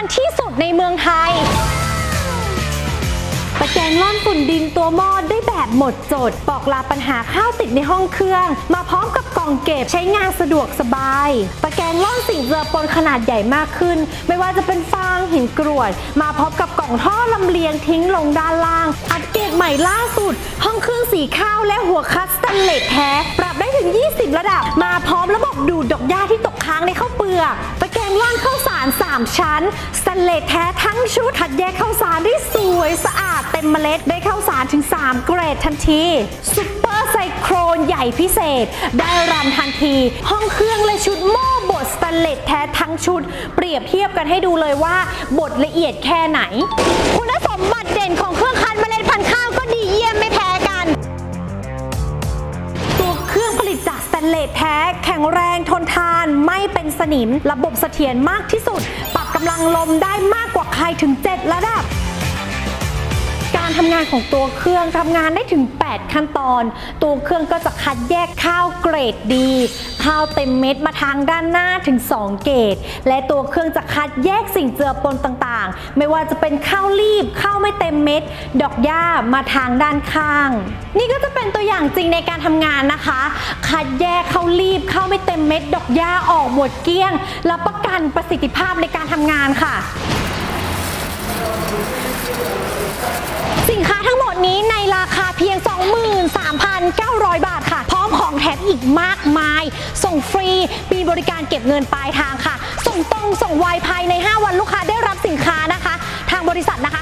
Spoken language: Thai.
ันที่สุดในเมืองไทย ตะแกรงล่อนฝุ่นดินตัวหม้อได้แบบหมดจดปอกลาปัญหาข้าวติดในห้องเครื่อง มาพร้อมกับกล่องเก็บใช้งานสะดวกสบาย ตะแกรงล่อนสิ่งเจือปนขนาดใหญ่มากขึ้น ไม่ว่าจะเป็นฟางหินกรวด มาพร้อมกับกล่องท่อลำเลียงทิ้งลงด้านล่าง อัปเกรดใหม่ล่าสุด ห้องเครื่องสีข้าวและหัวคัสตันเลสแท้ ปรับได้ถึง 20 ระดับ มาพร้อมระบบดูดดอกหญ้าที่ตกค้างในข้าวเปลือก ตะแกรงล่อนข้าวสาร 3 ชั้นสเตนเลสแท้ทั้งชุดคัดแยกข้าวสารได้สวยสะอาดเต็มเมล็ดได้ข้าวสารถึง 3 เกรดทันทีซุปเปอร์ไซโครนใหญ่พิเศษ ได้รันทันที ห้องเครื่องและชุดหม้อบดสเตนเลสแท้ทั้งชุด เปรียบเทียบกันให้ดูเลยว่าบดละเอียดแค่ไหน คุณสมบัติเด่นของเครื่อง แข็งแรงทนทานไม่เป็นสนิม ระบบเสถียรมากที่สุด ปรับกำลังลมได้มากกว่าใครถึง 7 ระดับ การทำงานของตัวเครื่องทำงานได้ถึง 8 ขั้นตอน ตัวเครื่องก็จะคัดแยกข้าวเกรดดี ข้าวเต็มเม็ดมาทางด้านหน้าถึง 2 เกรด และตัวเครื่องจะคัดแยกสิ่งเจือปนต่างๆ ไม่ว่าจะเป็นข้าวรีบข้าวไม่เต็มเม็ด ดอกหญ้ามาทางด้านข้าง นี่ก็เอย่างจริงในการทำงานนะคะ คัดแยกข้ารีบเข้าไม่เต็มเม็ดดอกหญ้าออกหมดเกลี้ยงรับประกันประสิทธิภาพในการทำงานค่ะ สินค้าทั้งหมดนี้ในราคาเพียง 23,900 บาทค่ะ พร้อมของแถมอีกมากมาย ส่งฟรีมีบริการเก็บเงินปลายทางค่ะ ส่งตรงส่งไวภายใน 5 วันลูกค้าได้รับสินค้านะคะ ทางบริษัทนะคะ